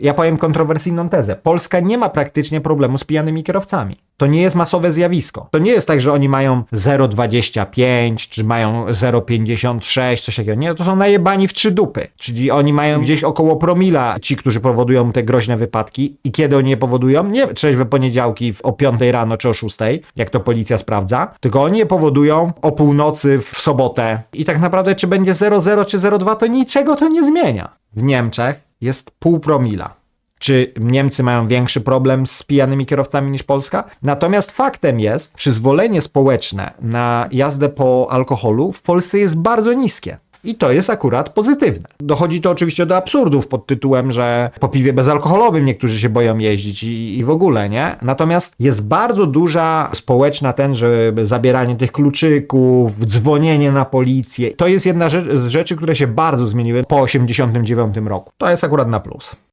Ja powiem kontrowersyjną tezę. Polska nie ma praktycznie problemu z pijanymi kierowcami. To nie jest masowe zjawisko. To nie jest tak, że oni mają 0,25 czy mają 0,56, coś takiego. Nie, to są najebani w trzy dupy. Czyli oni mają gdzieś około promila ci, którzy powodują te groźne wypadki. I kiedy oni je powodują? Nie trzeźwe poniedziałki o 5 rano czy o 6, jak to policja sprawdza, tylko oni je powodują o północy w sobotę. I tak naprawdę, czy będzie 0,0 czy 0,2, to niczego to nie zmienia. W Niemczech jest pół promila. Czy Niemcy mają większy problem z pijanymi kierowcami niż Polska? Natomiast faktem jest, przyzwolenie społeczne na jazdę po alkoholu w Polsce jest bardzo niskie. I to jest akurat pozytywne. Dochodzi to oczywiście do absurdów pod tytułem, że po piwie bezalkoholowym niektórzy się boją jeździć i, i w ogóle, nie? Natomiast jest bardzo duża społeczna ten, że zabieranie tych kluczyków, dzwonienie na policję. To jest jedna z rzeczy, które się bardzo zmieniły po 89 roku. To jest akurat na plus.